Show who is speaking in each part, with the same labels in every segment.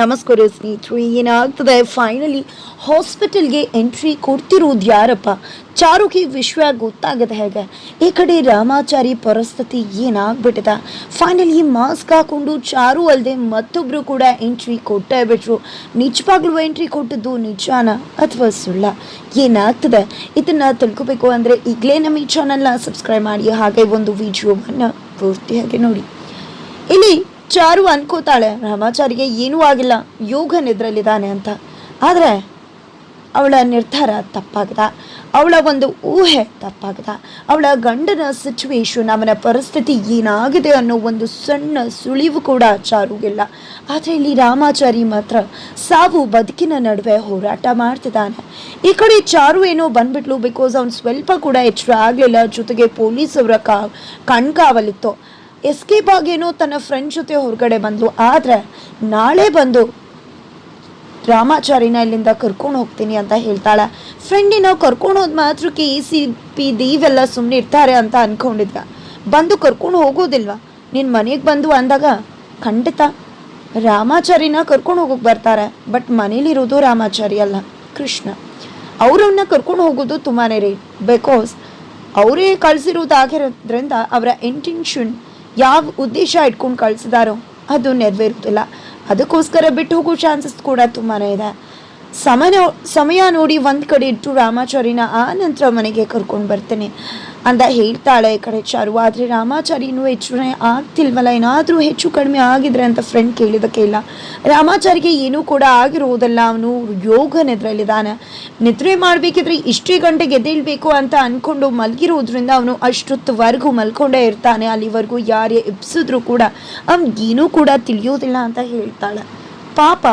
Speaker 1: ನಮಸ್ಕಾರ ಸ್ನೇಹಿತರು ಏನಾಗ್ತದೆ ಫೈನಲಿ ಹಾಸ್ಪಿಟಲ್ಗೆ ಎಂಟ್ರಿ ಕೊಡ್ತಿರೋದು ಯಾರಪ್ಪ? ಚಾರುಗೆ ವಿಶ್ವ ಗೊತ್ತಾಗದ ಹೇಗೆ? ಈ ಕಡೆ ರಾಮಾಚಾರಿ ಪರಿಸ್ಥಿತಿ ಏನಾಗ್ಬಿಟ್ಟದ? ಫೈನಲಿ ಮಾಸ್ಕ್ ಹಾಕೊಂಡು ಚಾರು ಅಲ್ಲದೆ ಮತ್ತೊಬ್ಬರು ಕೂಡ ಎಂಟ್ರಿ ಕೊಟ್ಟೇ ಬಿಟ್ರು. ನಿಜವಾಗ್ಲೂ ಎಂಟ್ರಿ ಕೊಟ್ಟದ್ದು ನಿಜಾನ ಅಥವಾ ಸುಳ್ಳ? ಏನಾಗ್ತದೆ? ಇದನ್ನ ತಿಳ್ಕೊಬೇಕು ಅಂದರೆ ಈಗಲೇ ನಮ್ಮ ಈ ಚಾನಲ್ನ ಸಬ್ಸ್ಕ್ರೈಬ್ ಮಾಡಿ. ಹಾಗೆ ಒಂದು ವಿಡಿಯೋವನ್ನು ಪೂರ್ತಿಯಾಗಿ ನೋಡಿ. ಇಲ್ಲಿ ಚಾರು ಅನ್ಕೋತಾಳೆ. ರಾಮಾಚಾರಿಗೆ ಏನೂ ಆಗಿಲ್ಲ. ಯೋಗ ನಿದ್ರಲ್ಲಿದ್ದಾನೆ ಅಂತ. ಆದರೆ ಅವಳ ನಿರ್ಧಾರ ತಪ್ಪಾಗದ. ಅವಳ ಒಂದು ಊಹೆ ತಪ್ಪಾಗದ. ಅವಳ ಗಂಡನ ಸಿಚುವೇಶನ್ ಅವನ ಪರಿಸ್ಥಿತಿ ಏನಾಗಿದೆ ಅನ್ನೋ ಒಂದು ಸಣ್ಣ ಸುಳಿವು ಕೂಡ ಚಾರುಗಿಲ್ಲ. ಆದರೆ ಇಲ್ಲಿ ರಾಮಾಚಾರಿ ಮಾತ್ರ ಸಾವು ಬದುಕಿನ ನಡುವೆ ಹೋರಾಟ ಮಾಡ್ತಿದ್ದಾನೆ. ಈ ಕಡೆ ಚಾರು ಏನೋ ಬಂದ್ಬಿಟ್ಲು ಬಿಕಾಸ್ ಅವ್ನು ಸ್ವಲ್ಪ ಕೂಡ ಎಚ್ಚರ ಆಗಲಿಲ್ಲ. ಜೊತೆಗೆ ಪೊಲೀಸವರ ಕಾ, ಕಣ್ಕಾವಲಿತ್ತು. ಎಸ್ಕೇಪ್ ಆಗೇನೋ ತನ್ನ ಫ್ರೆಂಡ್ ಜೊತೆ ಹೊರಗಡೆ ಬಂದ್ಲು. ಆದರೆ ನಾಳೆ ಬಂದು ರಾಮಾಚಾರಿನ ಇಲ್ಲಿಂದ ಕರ್ಕೊಂಡು ಹೋಗ್ತೀನಿ ಅಂತ ಹೇಳ್ತಾಳೆ. ಫ್ರೆಂಡಿನ ಕರ್ಕೊಂಡು ಹೋದ ಮಾತ್ರಕ್ಕೆ ಎ ಸಿ ಪಿ ದೀವೆಲ್ಲ ಸುಮ್ಮನೆ ಇರ್ತಾರೆ ಅಂತ ಅಂದ್ಕೊಂಡಿದ್ವ ಬಂದು ಕರ್ಕೊಂಡು ಹೋಗೋದಿಲ್ವಾ? ನಿನ್ನ ಮನೆಗೆ ಬಂದು ಅಂದಾಗ ಖಂಡಿತ ರಾಮಾಚಾರಿನ ಕರ್ಕೊಂಡು ಹೋಗೋಕೆ ಬರ್ತಾರೆ. ಬಟ್ ಮನೇಲಿರೋದು ರಾಮಾಚಾರಿ ಅಲ್ಲ, ಕೃಷ್ಣ. ಅವರನ್ನ ಕರ್ಕೊಂಡು ಹೋಗೋದು ತುಂಬಾ ರೀ ಬಿಕಾಸ್ ಅವರೇ ಕಳಿಸಿರೋದಾಗಿರೋದ್ರಿಂದ ಅವರ ಇಂಟೆನ್ಷನ್ ಯಾವ ಉದ್ದೇಶ ಇಟ್ಕೊಂಡು ಕಳಿಸಿದಾರೋ ಅದು ನೆರವೇರುತ್ತಿಲ್ಲ ಅದಕ್ಕೋಸ್ಕರ ಬಿಟ್ಟು ಹೋಗೋ ಚಾನ್ಸಸ್ ಕೂಡ ತುಂಬಾ ಇದೆ. ಸಮಯ ಸಮಯ ನೋಡಿ ಒಂದು ಕಡೆ ಇಟ್ಟು ರಾಮಾಚಾರಿನ ಆ ನಂತರ ಮನೆಗೆ ಕರ್ಕೊಂಡು ಬರ್ತೇನೆ. ಅಂತ ಹೇಳ್ತಾಳೆ ಈ ಕಡೆ ಚಾರು, ಆದರೆ ರಾಮಾಚಾರಿನೂ ಹೆಚ್ಚು ಆಗ್ತಿಲ್ವಲ್ಲ? ಏನಾದರೂ ಹೆಚ್ಚು ಕಡಿಮೆ ಆಗಿದ್ರೆ ಅಂತ ಫ್ರೆಂಡ್ ಕೇಳಿದಕ್ಕೆ ಇಲ್ಲ. ರಾಮಾಚಾರಿಗೆ ಏನೂ ಕೂಡ ಆಗಿರುವುದಲ್ಲ ಅವನು ಯೋಗ ನಿದ್ರಲ್ಲಿದ್ದಾನೆ ನಿದ್ರೆ ಮಾಡಬೇಕಿದ್ರೆ ಇಷ್ಟೇ ಗಂಟೆ ಎದ್ದೇಳಬೇಕು ಅಂತ ಅಂದ್ಕೊಂಡು ಮಲಗಿರೋದ್ರಿಂದ ಅವನು ಅಷ್ಟೊತ್ತವರೆಗೂ ಮಲ್ಕೊಂಡೇ ಇರ್ತಾನೆ. ಅಲ್ಲಿವರೆಗೂ ಯಾರೇ ಎಬ್ಸಿದ್ರು ಕೂಡ ಅವನಿಗೇನೂ ಕೂಡ ತಿಳಿಯೋದಿಲ್ಲ ಅಂತ ಹೇಳ್ತಾಳೆ. ಪಾಪ,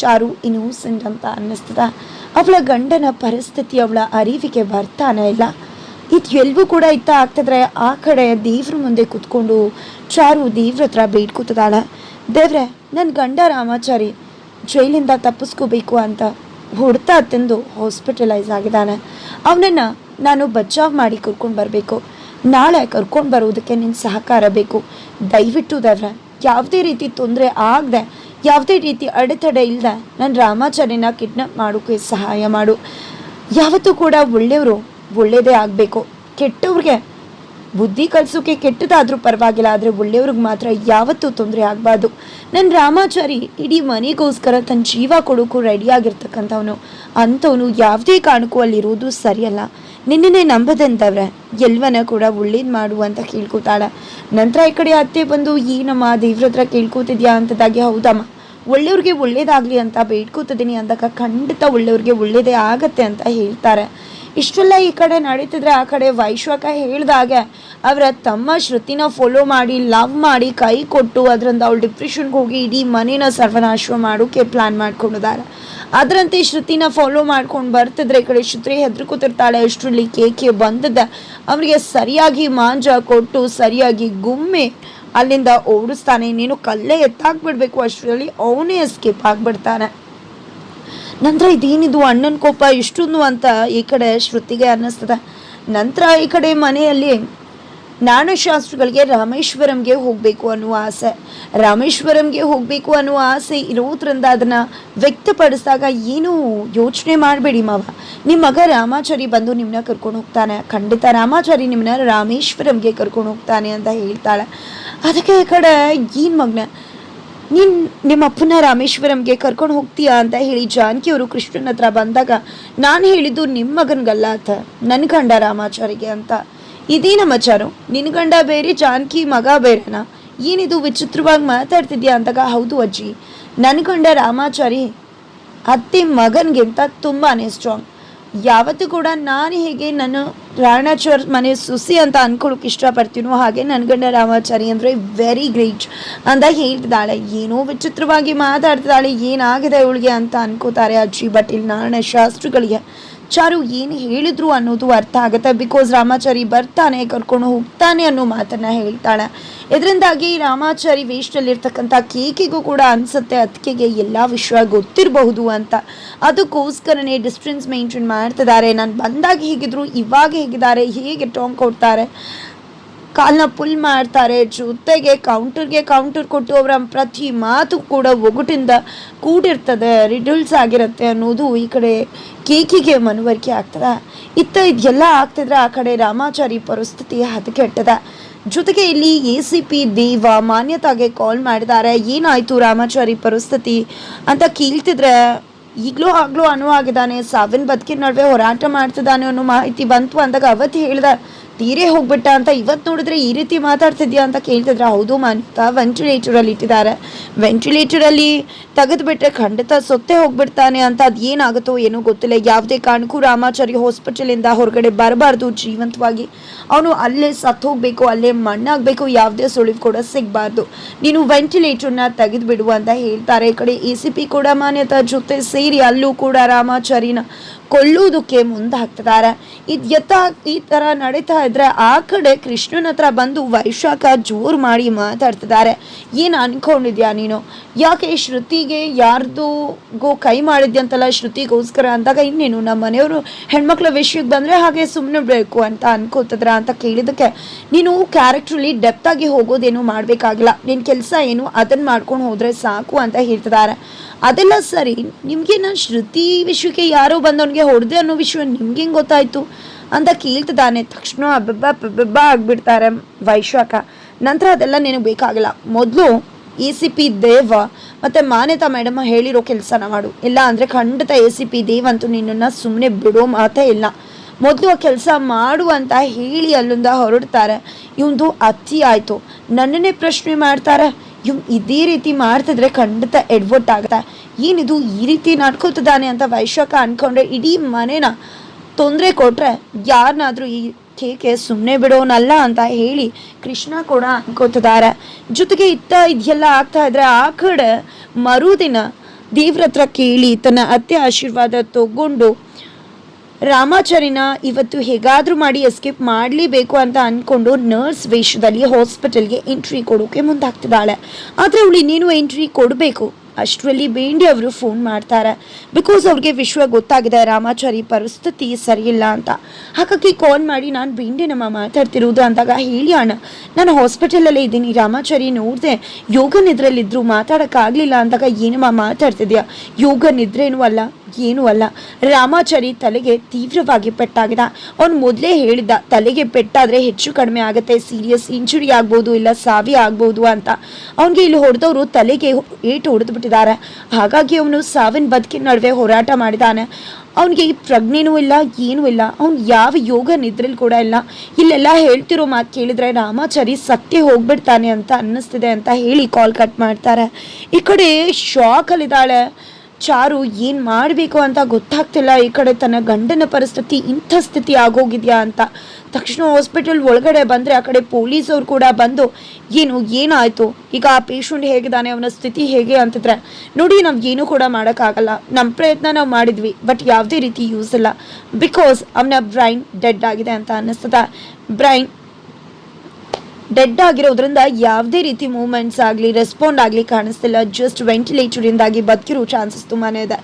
Speaker 1: ಚಾರು ಇನ್ನೂಸೆಂಟ್ ಅಂತ ಅನ್ನಿಸ್ತದ. ಅವಳ ಗಂಡನ ಪರಿಸ್ಥಿತಿ, ಅವಳ ಅರಿವಿಗೆ ಬರ್ತಾನೆ ಇಲ್ಲ. ಇದು ಎಲ್ವೂ ಕೂಡ ಇತ್ತ ಆಗ್ತಿದ್ರೆ ಆ ಕಡೆ ದೇವ್ರ ಮುಂದೆ ಕೂತ್ಕೊಂಡು ಚಾರು ದೇವ್ರ ಹತ್ರ ಬೇಡ್ಕೊತದಾಳೆ ದೇವ್ರೆ ನನ್ನ ಗಂಡ ರಾಮಾಚಾರಿ ಜೈಲಿಂದ ತಪ್ಪಿಸ್ಕೋಬೇಕು ಅಂತ ಹೊಡ್ತಾ ತಿಂದು ಹಾಸ್ಪಿಟಲೈಸ್ ಆಗಿದ್ದಾನೆ. ಅವನನ್ನು ನಾನು ಬಚಾವ್ ಮಾಡಿ ಕರ್ಕೊಂಡು ಬರಬೇಕು. ನಾಳೆ ಕರ್ಕೊಂಡು ಬರೋದಕ್ಕೆ ನಿನ್ನ ಸಹಕಾರ ಬೇಕು. ದಯವಿಟ್ಟು ದೇವ್ರೆ, ಯಾವುದೇ ರೀತಿ ತೊಂದರೆ ಆಗದೆ, ಯಾವುದೇ ರೀತಿ ಅಡೆತಡೆ ಇಲ್ಲದೆ ನನ್ನ ರಾಮಾಚಾರ್ಯನ ಕಿಡ್ನಾಪ್ ಮಾಡೋಕ್ಕೆ ಸಹಾಯ ಮಾಡು. ಯಾವತ್ತೂ ಕೂಡ ಒಳ್ಳೆಯವರು ಒಳ್ಳೇದೇ ಆಗಬೇಕು. ಕೆಟ್ಟವ್ರಿಗೆ ಬುದ್ಧಿ ಕಲಿಸೋಕೆ ಕೆಟ್ಟದಾದರೂ ಪರವಾಗಿಲ್ಲ, ಆದರೆ ಒಳ್ಳೆಯವ್ರಿಗೆ ಮಾತ್ರ ಯಾವತ್ತೂ ತೊಂದರೆ ಆಗಬಾರ್ದು. ನನ್ನ ರಾಮಾಚಾರಿ ಇಡೀ ಮನೆಗೋಸ್ಕರ ತನ್ನ ಜೀವ ಕೊಡೋಕ್ಕೂ ರೆಡಿಯಾಗಿರ್ತಕ್ಕಂಥವನು ಅಂಥವನು ಯಾವುದೇ ಕಾರಣಕ್ಕೂ ಅಲ್ಲಿರೋದು ಸರಿಯಲ್ಲ. ನಿನ್ನೆ ನಂಬದಂತವ್ರೆ, ಎಲ್ವನ ಕೂಡ ಒಳ್ಳೇದು ಮಾಡು ಅಂತ ಕೇಳ್ಕೊತಾಳೆ. ನಂತರ ಈ ಕಡೆ ಅತ್ತೆ ಬಂದು ಏನಮ್ಮ ದೇವ್ರ ಹತ್ರ ಕೇಳ್ಕೊತಿದ್ಯಾ? ಅಂತದಾಗಿ, ಹೌದಮ್ಮ, ಒಳ್ಳೆಯವ್ರಿಗೆ ಒಳ್ಳೇದಾಗಲಿ ಅಂತ ಬೇಡ್ಕೋತಿದ್ದೀನಿ ಅಂದಾಗ ಖಂಡಿತ ಒಳ್ಳೆಯವ್ರಿಗೆ ಒಳ್ಳೇದೇ ಆಗತ್ತೆ ಅಂತ ಹೇಳ್ತಾರೆ. ಇಷ್ಟೆಲ್ಲ ಈ ಕಡೆ ನಡೀತಿದ್ರೆ ಆ ಕಡೆ ವೈಶ್ವಕ ಹೇಳಿದಾಗೆ ಅವರ ತಮ್ಮ ಶ್ರುತಿನ ಫಾಲೋ ಮಾಡಿ ಲವ್ ಮಾಡಿ ಕೈ ಕೊಟ್ಟು ಅದರಿಂದ ಅವಳು ಡಿಪ್ರೆಷನ್ಗೆ ಹೋಗಿ ಇಡೀ ಮನೇನ ಸರ್ವನಾಶ ಮಾಡೋಕ್ಕೆ ಪ್ಲ್ಯಾನ್ ಮಾಡ್ಕೊಂಡಿದ್ದಾರೆ ಅದರಂತೆ ಶ್ರುತಿನ ಫಾಲೋ ಮಾಡ್ಕೊಂಡು ಬರ್ತಿದ್ರೆ ಈ ಕಡೆ ಶ್ರುತಿ ಹೆದರ್ಕೋತಿರ್ತಾಳೆ, ಅಷ್ಟರಲ್ಲಿ ಕೇಕೆ ಬಂದದ. ಅವರಿಗೆ ಸರಿಯಾಗಿ ಮಾಂಜ ಕೊಟ್ಟು ಸರಿಯಾಗಿ ಗುಮ್ಮೆ ಅಲ್ಲಿಂದ ಓಡಿಸ್ತಾನೆ. ನೀನು ಕಲ್ಲೇ ಎತ್ತಾಕ್ಬಿಡ್ಬೇಕು ಅಷ್ಟರಲ್ಲಿ ಅವನೇ ಎಸ್ಕೇಪ್ ಆಗ್ಬಿಡ್ತಾನೆ. ನಂತರ ಇದೇನಿದು ಅಣ್ಣನ ಕೋಪ ಇಷ್ಟೊಂದು ಅಂತ ಈ ಕಡೆ ಶ್ರುತಿಗೆ ಅನ್ನಿಸ್ತದೆ. ನಂತರ ಈ ಕಡೆ ಮನೆಯಲ್ಲಿ ಜ್ಞಾನಶಾಸ್ತ್ರಗಳಿಗೆ ರಾಮೇಶ್ವರಂಗೆ ಹೋಗಬೇಕು ಅನ್ನುವ ಆಸೆ. ರಾಮೇಶ್ವರಂಗೆ ಹೋಗಬೇಕು ಅನ್ನುವ ಆಸೆ ಇರೋದ್ರಿಂದ ಅದನ್ನು ವ್ಯಕ್ತಪಡಿಸಿದಾಗ ಏನು ಯೋಚನೆ ಮಾಡಬೇಡಿ ಮಾವ. ನಿಮ್ಮ ಮಗ ರಾಮಾಚಾರಿ ಬಂದು ನಿಮ್ಮನ್ನ ಕರ್ಕೊಂಡು ಹೋಗ್ತಾನೆ. ಖಂಡಿತ ರಾಮಾಚಾರಿ ನಿಮ್ಮನ್ನ ರಾಮೇಶ್ವರಂಗೆ ಕರ್ಕೊಂಡು ಹೋಗ್ತಾನೆ ಅಂತ ಹೇಳ್ತಾಳೆ. ಅದಕ್ಕೆ ಈ ಕಡೆ ಏನು ಮಗನ? ನೀನು ನಿಮ್ಮ ಅಪ್ಪನ ರಾಮೇಶ್ವರಂಗೆ ಕರ್ಕೊಂಡು ಹೋಗ್ತೀಯಾ ಅಂತ ಹೇಳಿ ಜಾನಕಿ ಅವರು ಕೃಷ್ಣನ ಹತ್ರ ಬಂದಾಗ, ನಾನು ಹೇಳಿದ್ದು ನಿಮ್ಮ ಮಗನಿಗಲ್ಲ ಅಂತ ನನ್ನ ಗಂಡ ರಾಮಾಚಾರಿಗೆ ಅಂತ. ಇದೇನಮ್ಮ ಚಾರು ನಿನ್ನ ಗಂಡ ಬೇರೆ, ಜಾನಕಿ ಮಗ ಬೇರೆನಾ? ಏನಿದು ವಿಚಿತ್ರವಾಗಿ ಮಾತಾಡ್ತಿದ್ಯಾ ಅಂದಾಗ, ಹೌದು ಅಜ್ಜಿ ನನ್ನ ಗಂಡ ರಾಮಾಚಾರಿ ಅತ್ತೆ ಮಗನಿಗಿಂತ ತುಂಬಾ ಸ್ಟ್ರಾಂಗ್ ಯಾವತ್ತೂ ಕೂಡ ನಾನು ಹೇಗೆ ನಾನು ರಾಯಣಾಚಾರ್ ಮನೆ ಸುಸಿ ಅಂತ ಅನ್ಕೊಳಕ್ಕೆ ಇಷ್ಟಪಡ್ತೀನೋ ಹಾಗೆ ನನ್ನ ಗಂಡ ರಾಮಾಚಾರಿ ಅಂದರೆ ವೆರಿ ಗ್ರೇಟ್ ಅಂತ ಹೇಳ್ತಿದ್ದಾಳೆ. ಏನೋ ವಿಚಿತ್ರವಾಗಿ ಮಾತಾಡ್ತಿದ್ದಾಳೆ. ಏನಾಗಿದೆ ಇವಳಿಗೆ ಅಂತ ಅನ್ಕೋತಾರೆ ಅಜ್ಜಿ. ಬಟ್ ಇಲ್ಲಿ ನಾರಾಯಣ ಶಾಸ್ತ್ರಿಗಳಿಗೆ ಚಾರು ಏನು ಹೇಳಿದ್ರು ಅನ್ನೋದು ಅರ್ಥ ಆಗುತ್ತೆ. ಬಿಕಾಸ್ ರಾಮಾಚಾರಿ ಬರ್ತಾನೆ, ಕರ್ಕೊಂಡು ಹೋಗ್ತಾನೆ ಅನ್ನೋ ಮಾತನ್ನು ಹೇಳ್ತಾಳೆ. ಇದರಿಂದಾಗಿ ರಾಮಾಚಾರಿ ವೇಷದಲ್ಲಿರ್ತಕ್ಕಂಥ ಕೇಕಿಗೂ ಕೂಡ ಅನ್ಸುತ್ತೆ ಅದಕ್ಕೆಗೆ ಎಲ್ಲ ವಿಷಯ ಗೊತ್ತಿರಬಹುದು ಅಂತ. ಅದಕ್ಕೋಸ್ಕರನೇ ಡಿಸ್ಟೆನ್ಸ್ ಮೇಂಟೈನ್ ಮಾಡ್ತಿದ್ದಾರೆ. ನಾನು ಬಂದಾಗ ಹೇಗಿದ್ರು, ಇವಾಗ ಹೇಗಿದ್ದಾರೆ, ಹೇಗೆ ಟಾಂಗ್ ಕೊಡ್ತಾರೆ ಕಾಲನ್ನ ಪುಲ್ ಮಾಡ್ತಾರೆ, ಜೊತೆಗೆ ಕೌಂಟರ್ಗೆ ಕೌಂಟರ್ ಕೊಟ್ಟು ಅವರ ಪ್ರತಿ ಮಾತು ಕೂಡ ಒಗಟಿಂದ ಕೂಡಿರ್ತದೆ ರಿಡಲ್ಸ್ ಆಗಿರುತ್ತೆ ಅನ್ನೋದು ಈ ಕಡೆ ಕೇಕಿಗೆ ಮನವರಿಕೆ ಆಗ್ತದ? ಇತ್ತ ಇದೆಲ್ಲ ಆಗ್ತಿದ್ರೆ ಆ ಕಡೆ ರಾಮಾಚಾರಿ ಪರಿಸ್ಥಿತಿ ಹದಗೆಟ್ಟದ ಜೊತೆಗೆ ಇಲ್ಲಿ ಎ ಸಿ ಪಿ ದೇವ ಮಾನ್ಯತಾಗೆ ಕಾಲ್ ಮಾಡಿದ್ದಾರೆ ಏನಾಯ್ತು ರಾಮಾಚಾರಿ ಪರಿಸ್ಥಿತಿ? ಅಂತ ಕೇಳ್ತಿದ್ರೆ, ಈಗಲೂ ಆಗ್ಲೂ ಅನುವಾಗಿದ್ದಾನೆ. ಸಾವಿನ ಬದುಕಿನ ನಡುವೆ ಹೋರಾಟ ಮಾಡ್ತಿದ್ದಾನೆ ಅನ್ನೋ ಮಾಹಿತಿ ಬಂತು ಅಂದಾಗ ಅವತ್ತು ಹೇಳ್ದ ತೀರೇ ಹೋಗ್ಬಿಟ್ಟ ಅಂತ ಇವತ್ತು ನೋಡಿದ್ರೆ ಈ ರೀತಿ ಮಾತಾಡ್ತಿದ್ಯಾ ಅಂತ ಕೇಳ್ತಿದ್ರೆ. ಹೌದು ಮಾನ್ಯತಾ ವೆಂಟಿಲೇಟರಲ್ಲಿ ಇಟ್ಟಿದ್ದಾರೆ. ವೆಂಟಿಲೇಟರಲ್ಲಿ ತೆಗೆದುಬಿಟ್ರೆ ಖಂಡಿತ ಸೊತ್ತೆ ಹೋಗ್ಬಿಡ್ತಾನೆ ಅಂತ ಅದು ಏನಾಗುತ್ತೋ ಏನೋ ಗೊತ್ತಿಲ್ಲ. ಯಾವುದೇ ಕಾರಣಕ್ಕೂ ರಾಮಾಚಾರಿ ಹಾಸ್ಪಿಟಲಿಂದ ಹೊರಗಡೆ ಬರಬಾರ್ದು ಜೀವಂತವಾಗಿ. ಅವನು ಅಲ್ಲೇ ಸತ್ತು ಹೋಗ್ಬೇಕು, ಅಲ್ಲೇ ಮಣ್ಣಾಗಬೇಕು, ಯಾವುದೇ ಸುಳಿವು ಕೂಡ ಸಿಗಬಾರ್ದು. ನೀನು ವೆಂಟಿಲೇಟರ್ನ ತೆಗೆದುಬಿಡು ಅಂತ ಹೇಳ್ತಾರೆ. ಈ ಕಡೆ ಎ ಸಿ ಪಿ ಕೂಡ ಮಾನ್ಯತಾ ಜೊತೆ ಸೇರಿ, ಅಲ್ಲೂ ಕೂಡ ರಾಮಾಚಾರಿನ ಕೊಲ್ಲುವುದಕ್ಕೆ ಮುಂದಾಗ್ತಿದ್ದಾರೆ. ಇದು ಯಥ, ಈ ಥರ ನಡೀತಾ ಇದ್ರೆ ಆ ಕಡೆ ಕೃಷ್ಣನ ಹತ್ರ ಬಂದು ವೈಶಾಖ ಜೋರು ಮಾಡಿ ಮಾತಾಡ್ತಿದ್ದಾರೆ. ಏನು ಅನ್ಕೊಂಡಿದ್ಯಾ ನೀನು? ಯಾಕೆ ಶ್ರುತಿಗೆ ಯಾರ್ದು ಗೋ ಕೈ ಮಾಡಿದ್ಯಂತಲ್ಲ ಶ್ರುತಿಗೋಸ್ಕರ ಅಂದಾಗ ಇನ್ನೇನು ನಮ್ಮ ಮನೆಯವರು ಹೆಣ್ಮಕ್ಳ ವಿಷಯಕ್ಕೆ ಬಂದರೆ ಹಾಗೆ ಸುಮ್ಮನೆ ಬೇಕು ಅಂತ ಅನ್ಕೋತಿದ್ರ ಅಂತ ಕೇಳಿದಕ್ಕೆ ನೀನು ಕ್ಯಾರೆಕ್ಟ್ರಲ್ಲಿ ಡೆಪ್ತಾಗಿ ಹೋಗೋದೇನು ಮಾಡಬೇಕಾಗಿಲ್ಲ. ನಿನ್ನ ಕೆಲಸ ಏನು ಅದನ್ನು ಮಾಡ್ಕೊಂಡು ಹೋದರೆ ಸಾಕು ಅಂತ ಹೇಳ್ತಿದ್ದಾರೆ. ಅದೆಲ್ಲ ಸರಿ. ನಿಮಗೆ ನಾನು ಶ್ರುತಿ ವಿಷಯಕ್ಕೆ ಯಾರೋ ಬಂದವನಿಗೆ ಹೊಡೆದೆ ಅನ್ನೋ ವಿಷಯ ನಿಮ್ಗೆ ಹೆಂಗೆ ಗೊತ್ತಾಯ್ತು? ಅಂತ ಕೇಳ್ತಿದ್ದಾನೆ. ತಕ್ಷಣ ಅಬ್ಬಬ್ಬ ಅಬ್ಬಬ್ಬ ಆಗ್ಬಿಡ್ತಾರೆ ವೈಶಾಖ. ನಂತರ ಅದೆಲ್ಲ ನಿನಗೆ ಬೇಕಾಗಿಲ್ಲ. ಮೊದಲು ಎ ಸಿ ಪಿ ದೇವ ಮತ್ತು ಮಾನ್ಯತಾ ಮೇಡಮ್ ಹೇಳಿರೋ ಕೆಲಸನ ಮಾಡು. ಇಲ್ಲ ಅಂದರೆ ಖಂಡಿತ ಎ ಸಿ ಪಿ ದೇವ್ ಅಂತೂ ನಿನ್ನನ್ನು ಸುಮ್ಮನೆ ಬಿಡೋ ಮಾತೇ ಇಲ್ಲ. ಮೊದಲು ಆ ಕೆಲಸ ಮಾಡು ಅಂತ ಹೇಳಿ ಅಲ್ಲಿಂದ ಹೊರಡ್ತಾರೆ. ಇವಂದು ಅತಿ ಆಯಿತು. ನನ್ನನ್ನೇ ಪ್ರಶ್ನೆ ಮಾಡ್ತಾರೆ. ಇವ್ ಇದೇ ರೀತಿ ಮಾಡ್ತಿದ್ರೆ ಖಂಡಿತ ಎಡ್ವರ್ಟ್ ಆಗುತ್ತೆ. ಏನಿದು ಈ ರೀತಿ ನಡ್ಕೊಳ್ತಿದ್ದಾನೆ ಅಂತ ವೈಶಾಖ ಅನ್ಕೊಂಡ್ರೆ ಇಡೀ ಮನೇನ ತೊಂದರೆ ಕೊಟ್ರೆ ಯಾರನ್ನಾದ್ರೂ ಈ ಕೇಕೆ ಸುಮ್ಮನೆ ಬಿಡೋನಲ್ಲ ಅಂತ ಹೇಳಿ ಕೃಷ್ಣ ಕೂಡ ಅನ್ಕೋತಿದ್ದಾರೆ. ಜೊತೆಗೆ ಇತ್ತ ಇದೆಲ್ಲ ಆಗ್ತಾ ಇದ್ರೆ ಆ ಕಡೆ ಮರುದಿನ ದೇವ್ರ ಹತ್ರ ಕೇಳಿ ತನ್ನ ಅತ್ತೆ ಆಶೀರ್ವಾದ ತಗೊಂಡು ರಾಮಾಚಾರಿನ ಇವತ್ತು ಹೇಗಾದರೂ ಮಾಡಿ ಎಸ್ಕೇಪ್ ಮಾಡಲೇಬೇಕು ಅಂತ ಅಂದ್ಕೊಂಡು ನರ್ಸ್ ವೇಷದಲ್ಲಿ ಹಾಸ್ಪಿಟಲ್ಗೆ ಎಂಟ್ರಿ ಕೊಡೋಕೆ ಮುಂದಾಗ್ತಿದ್ದಾಳೆ. ಆದರೆ ಅವಳು ಇನ್ನೇನು ಎಂಟ್ರಿ ಕೊಡಬೇಕು? ಅಷ್ಟರಲ್ಲಿ ಬೇಂಡಿ ಅವರು ಫೋನ್ ಮಾಡ್ತಾರೆ. ಬಿಕಾಸ್ ಅವ್ರಿಗೆ ವಿಶ್ವ ಗೊತ್ತಾಗಿದೆ, ರಾಮಾಚಾರಿ ಪರಿಸ್ಥಿತಿ ಸರಿಯಿಲ್ಲ ಅಂತ. ಹಾಗಾಗಿ ಕಾಲ್ ಮಾಡಿ ನಾನು ಬೇಂಡಿ ನಮ್ಮ ಮಾತಾಡ್ತಿರೋದು ಅಂದಾಗ ಹೇಳಿ ಅಣ್ಣ, ನಾನು ಹಾಸ್ಪಿಟಲಲ್ಲೇ ಇದ್ದೀನಿ, ರಾಮಾಚಾರಿ ನೋಡಿದೆ. ಯೋಗ ನಿದ್ರಲ್ಲಿದ್ದರು ಮಾತಾಡೋಕ್ಕಾಗಲಿಲ್ಲ ಅಂದಾಗ ಏನಮ್ಮ ಮಾತಾಡ್ತಿದ್ಯಾ? ಯೋಗ ನಿದ್ರೇನೂ ಅಲ್ಲ. ಏನೂ ಅಲ್ಲ. ರಾಮಾಚಾರಿ ತಲೆಗೆ ತೀವ್ರವಾಗಿ ಪೆಟ್ಟಾಗಿದ. ಅವನು ಮೊದಲೇ ಹೇಳಿದ್ದ, ತಲೆಗೆ ಪೆಟ್ಟಾದರೆ ಹೆಚ್ಚು ಕಡಿಮೆ ಆಗುತ್ತೆ ಸೀರಿಯಸ್ ಇಂಜುರಿ ಆಗ್ಬೋದು ಇಲ್ಲ ಸಾವಿ ಆಗ್ಬೋದು ಅಂತ. ಅವನಿಗೆ ಇಲ್ಲಿ ಹೊಡೆದವರು ತಲೆಗೆ ಏಟು ಹೊಡೆದು ಬಿಟ್ಟಿದ್ದಾರೆ ಹಾಗಾಗಿ ಅವನು ಸಾವಿನ ಬದುಕಿನ ನಡುವೆ ಹೋರಾಟ ಮಾಡಿದಾನೆ ಅವನಿಗೆ ಪ್ರಜ್ಞೆನೂ ಇಲ್ಲ, ಏನೂ ಇಲ್ಲ. ಅವ್ನು ಯಾವ ಯೋಗ ನಿದ್ರಲ್ಲಿ ಕೂಡ ಇಲ್ಲ. ಇಲ್ಲೆಲ್ಲ ಹೇಳ್ತಿರೋ ಮಾತು ಕೇಳಿದ್ರೆ ರಾಮಾಚಾರಿ ಸತ್ಯ ಹೋಗ್ಬಿಡ್ತಾನೆ ಅಂತ ಅನ್ನಿಸ್ತಿದೆ ಅಂತ ಹೇಳಿ ಕಾಲ್ ಕಟ್ ಮಾಡ್ತಾರೆ. ಈ ಕಡೆ ಶಾಕಲ್ಲಿದ್ದಾಳೆ ಚಾರು ಏನು ಮಾಡಬೇಕು ಅಂತ ಗೊತ್ತಾಗ್ತಿಲ್ಲ. ಈ ಕಡೆ ತನ್ನ ಗಂಡನ ಪರಿಸ್ಥಿತಿ ಇಂಥ ಸ್ಥಿತಿ ಆಗೋಗಿದ್ಯಾ ಅಂತ. ತಕ್ಷಣ ಹಾಸ್ಪಿಟಲ್ ಒಳಗಡೆ ಬಂದರೆ ಆ ಕಡೆ ಪೊಲೀಸವ್ರು ಕೂಡ ಬಂದು, ಏನು, ಏನಾಯಿತು? ಈಗ ಆ ಪೇಷಂಟ್ ಹೇಗಿದ್ದಾನೆ ಅವನ ಸ್ಥಿತಿ ಹೇಗೆ? ಅಂತಿದ್ರೆ, ನೋಡಿ, ನಾವು ಏನು ಕೂಡ ಮಾಡೋಕ್ಕಾಗಲ್ಲ. ನಮ್ಮ ಪ್ರಯತ್ನ ನಾವು ಮಾಡಿದ್ವಿ, ಬಟ್ ಯಾವುದೇ ರೀತಿ ಯೂಸ್ ಇಲ್ಲ. ಬಿಕಾಸ್ ಅವನ ಬ್ರೈನ್ ಡೆಡ್ ಆಗಿದೆ ಅಂತ ಅನ್ನಿಸ್ತದೆ. ಬ್ರೈನ್ ಡೆಡ್ ಆಗಿರೋದ್ರಿಂದ ಯಾವುದೇ ರೀತಿ ಮೂಮೆಂಟ್ಸ್ ಆಗಲಿ ರೆಸ್ಪಾಂಡ್ ಆಗಲಿ ಕಾಣಿಸ್ತಿಲ್ಲ. ಜಸ್ಟ್ ವೆಂಟಿಲೇಟರಿಂದಾಗಿ ಬದುಕಿರೋ ಚಾನ್ಸಸ್ ತುಂಬಾ ಇದೆ.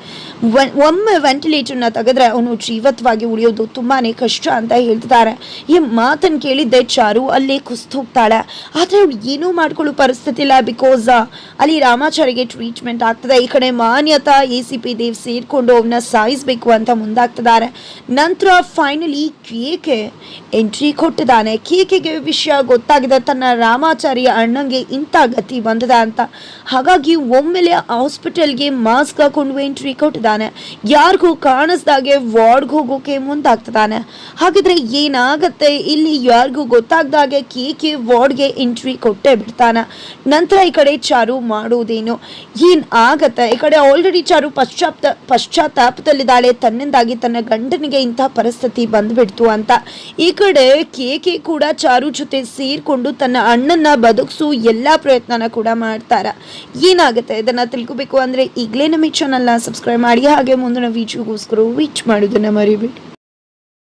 Speaker 1: ಒಮ್ಮೆ ವೆಂಟಿಲೇಟರ್ನ ತೆಗೆದ್ರೆ ಅವನು ಜೀವತ್ವಾಗಿ ಉಳಿಯೋದು ತುಂಬಾ ಕಷ್ಟ ಅಂತ ಹೇಳ್ತಿದ್ದಾರೆ. ಈ ಮಾತನ್ನು ಕೇಳಿದ್ದೆ ಚಾರು, ಅಲ್ಲೇ ಕುಸ್ತು ಹೋಗ್ತಾಳೆ. ಆದರೆ ಅವಳು ಏನೂ ಮಾಡ್ಕೊಳ್ಳೋ ಪರಿಸ್ಥಿತಿ ಇಲ್ಲ ಬಿಕಾಸ್ ಅಲ್ಲಿ ರಾಮಾಚಾರಿಗೆ ಟ್ರೀಟ್ಮೆಂಟ್ ಆಗ್ತದೆ. ಈ ಕಡೆ Manyata A C P Dev ಸೇರಿಕೊಂಡು ಅವನ್ನ ಸಾಯಿಸಬೇಕು ಅಂತ ಮುಂದಾಗ್ತಿದ್ದಾರೆ. ನಂತರ ಫೈನಲಿ ಕೇಕೆ ಎಂಟ್ರಿ ಕೊಟ್ಟಿದ್ದಾನೆ. ಕೇಕೆಗೆ ವಿಷಯ ಗೊತ್ತಾಗಿದೆ. ತನ್ನ ರಾಮಾಚಾರ್ಯ ಅಣ್ಣಂಗೆ ಇಂಥ ಗತಿ ಬಂದದ ಅಂತ. ಹಾಗಾಗಿ ಒಮ್ಮೆಲೆ ಹಾಸ್ಪಿಟಲ್ಗೆ ಮಾಸ್ಕ್ ಹಾಕೊಂಡು ಎಂಟ್ರಿ ಕೊಟ್ಟಿದ್ದಾನೆ. ಯಾರಿಗೂ ಕಾಣಿಸ್ದಾಗೆ ವಾರ್ಡ್ಗೆ ಹೋಗೋಕೆ ಮುಂದಾಗ್ತದಾನೆ ಹಾಗಿದ್ರೆ ಏನಾಗತ್ತೆ? ಇಲ್ಲಿ ಯಾರಿಗೂ ಗೊತ್ತಾಗ್ದಾಗೆ ಕೇಕೆ ವಾರ್ಡ್ಗೆ ಎಂಟ್ರಿ ಕೊಟ್ಟೇ ಬಿಡ್ತಾನೆ. ನಂತರ ಈ ಕಡೆ ಚಾರು ಮಾಡೋದೇನು ಏನ್ ಆಗತ್ತೆ? ಈ ಕಡೆ ಆಲ್ರೆಡಿ ಚಾರು ಪಶ್ಚಾತ್ತ ಪಶ್ಚಾತ್ತಾಪದಲ್ಲಿದ್ದಾಳೆ. ತನ್ನಿಂದಾಗಿ ತನ್ನ ಗಂಡನಿಗೆ ಇಂಥ ಪರಿಸ್ಥಿತಿ ಬಂದ್ಬಿಡ್ತು ಅಂತ. ಈ ಕಡೆ ಕೇಕೆ ಕೂಡ ಚಾರು ಜೊತೆ ಸೇರ್ಕೊಂಡು ತನ್ನ ಅಣ್ಣನ ಬದುಕಿಸು ಎಲ್ಲಾ ಪ್ರಯತ್ನನ ಕೂಡ ಮಾಡ್ತಾರ. ಏನಾಗುತ್ತೆ? ಇದನ್ನ ತಿಳ್ಕೊಬೇಕು ಅಂದ್ರೆ ಈಗಲೇ ನಮ್ಮ ಚಾನಲ್ನ ಸಬ್ಸ್ಕ್ರೈಬ್ ಮಾಡಿ, ಹಾಗೆ ಮುಂದಿನ ವೀಡಿಯೋಗೋಸ್ಕರ ವೀಚ್ ಮಾಡೋದನ್ನ ಮರಿಬೇಡಿ.